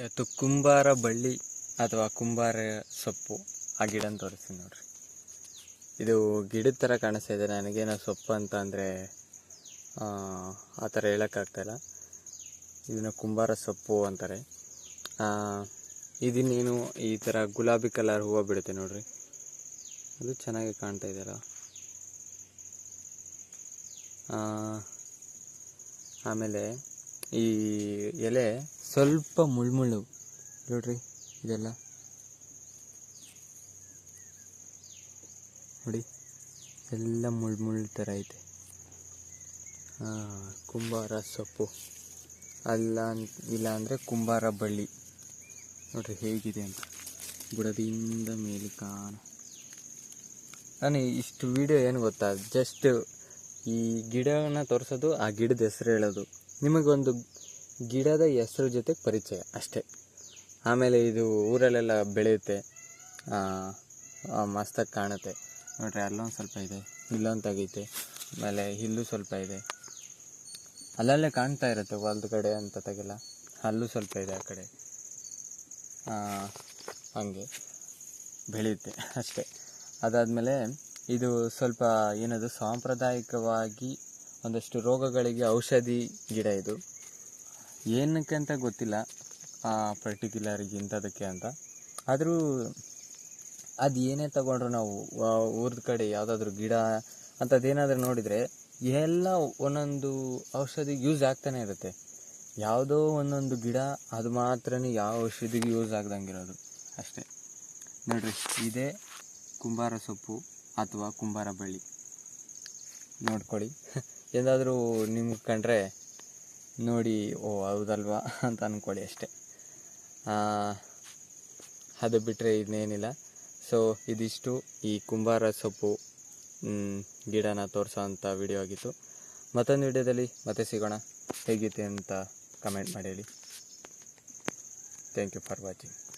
ಇವತ್ತು ಕುಂಬಾರ ಬಳ್ಳಿ ಅಥವಾ ಕುಂಬಾರ ಸೊಪ್ಪು ಆ ಗಿಡನ ತೋರಿಸ್ತೀನಿ ನೋಡ್ರಿ. ಇದು ಗಿಡದ ಥರ ಕಾಣಿಸ್ತಾ ಇದೆ. ನನಗೇನೋ ಸೊಪ್ಪು ಅಂತ ಅಂದರೆ, ಆ ಥರ ಹೇಳೋಕ್ಕಾಗ್ತಾಯಿಲ್ಲ ಇದನ್ನು ಕುಂಬಾರ ಸೊಪ್ಪು ಅಂತಾರೆ. ಇದನ್ನೇನು ಈ ಥರ ಗುಲಾಬಿ ಕಲರ್ ಹೂವು ಬಿಡುತ್ತೆ ನೋಡ್ರಿ. ಅದು ಚೆನ್ನಾಗಿ ಕಾಣ್ತಾ ಇದೆಯಲ್ಲ ಆಮೇಲೆ ಈ ಎಲೆ ಸ್ವಲ್ಪ ಮುಳ್ಮುಳ್ಳು. ನೋಡ್ರಿ ಇದೆಲ್ಲ. ನೋಡಿ, ಎಲ್ಲ ಮುಳ್ಮುಳ್ಳು ಥರ ಐತೆ. ಹಾಂ, ಕುಂಬಾರ ಸೊಪ್ಪು. ಅಲ್ಲ ಇಲ್ಲ ಅಂದರೆ ಕುಂಬಾರ ಬಳ್ಳಿ. ನೋಡ್ರಿ ಹೇಗಿದೆ ಅಂತ. ಬುಡದಿಂದ ಮೇಲೆ ಕಾಣ. ನಾನು ಇಷ್ಟು ವಿಡಿಯೋ ಏನು ಗೊತ್ತಾ? ಜಸ್ಟ್ ಈ ಗಿಡನ ತೋರಿಸೋದು, ಆ ಗಿಡದ ಹೆಸರು ಹೇಳೋದು. ನಿಮಗೊಂದು ಗಿಡದ ಹೆಸರು ಜೊತೆ ಪರಿಚಯ ಅಷ್ಟೇ. ಆಮೇಲೆ ಇದು ಊರಲ್ಲೆಲ್ಲ ಬೆಳೆಯುತ್ತೆ. ಮಸ್ತಾಗಿ ಕಾಣುತ್ತೆ. ನೋಡ್ರಿ, ಅಲ್ಲೊಂದು ಸ್ವಲ್ಪ ಇದೆ. ಇಲ್ಲೊಂದು ತೆಗೈತೆ. ಆಮೇಲೆ ಇಲ್ಲೂ ಸ್ವಲ್ಪ ಇದೆ. ಅಲ್ಲಲ್ಲೇ ಕಾಣ್ತಾ ಇರುತ್ತೆ ಹೊಲ್ದ ಕಡೆ ಅಂತ ತೆಗೆಲ್ಲ. ಅಲ್ಲೂ ಸ್ವಲ್ಪ ಇದೆ ಆ ಕಡೆ. ಹಂಗೆ ಬೆಳೆಯುತ್ತೆ ಅಷ್ಟೇ. ಅದಾದಮೇಲೆ ಇದು ಸ್ವಲ್ಪ ಏನದು ಸಾಂಪ್ರದಾಯಿಕವಾಗಿ ಒಂದಷ್ಟು ರೋಗಗಳಿಗೆ ಔಷಧಿ ಗಿಡ ಇದು. ಏನಕ್ಕೆ ಅಂತ ಗೊತ್ತಿಲ್ಲ. ಆ ಪರ್ಟಿಕ್ಯುಲರಿಗೆ ಇಂಥದಕ್ಕೆ ಅಂತ. ಆದರೂ ಅದು ಏನೇ ತಗೊಂಡ್ರು ನಾವು ಊರ್ದ ಕಡೆ ಯಾವುದಾದ್ರೂ ಗಿಡ ಅಂಥದ್ದೇನಾದರೂ ನೋಡಿದರೆ ಎಲ್ಲ ಒಂದೊಂದು ಔಷಧಿಗೆ ಯೂಸ್ ಆಗ್ತಾನೆ ಇರುತ್ತೆ. ಯಾವುದೋ ಒಂದೊಂದು ಗಿಡ ಅದು ಮಾತ್ರನೇ ಯಾವ ಔಷಧಿಗೆ ಯೂಸ್ ಆಗ್ದಂಗಿರೋದು. ಅಷ್ಟೇ. ನೋಡ್ರಿ, ಇದೇ ಕುಂಬಾರ ಸೊಪ್ಪು ಅಥವಾ ಕುಂಬಾರ ಬಳ್ಳಿ. ನೋಡ್ಕೊಳ್ಳಿ. ಏನಾದರೂ ನಿಮ್ಗೆ ಕಂಡ್ರೆ ನೋಡಿ, ಓ, ಹೌದಲ್ವಾ ಅಂತ ಅಂದ್ಕೊಳ್ಳಿ ಅಷ್ಟೇ. ಅದು ಬಿಟ್ಟರೆ ಇನ್ನೇನಿಲ್ಲ. ಸೊ ಇದಿಷ್ಟು. ಈ ಕುಂಬಾರ ಸೊಪ್ಪು ಗಿಡನ ತೋರಿಸೋ ಅಂಥ ವಿಡಿಯೋ ಆಗಿತ್ತು. ಮತ್ತೊಂದು ವಿಡಿಯೋದಲ್ಲಿ ಮತ್ತೆ ಸಿಗೋಣ. ಹೇಗಿತ್ತು ಅಂತ ಕಮೆಂಟ್ ಮಾಡಿ ಹೇಳಿ. Thank you for watching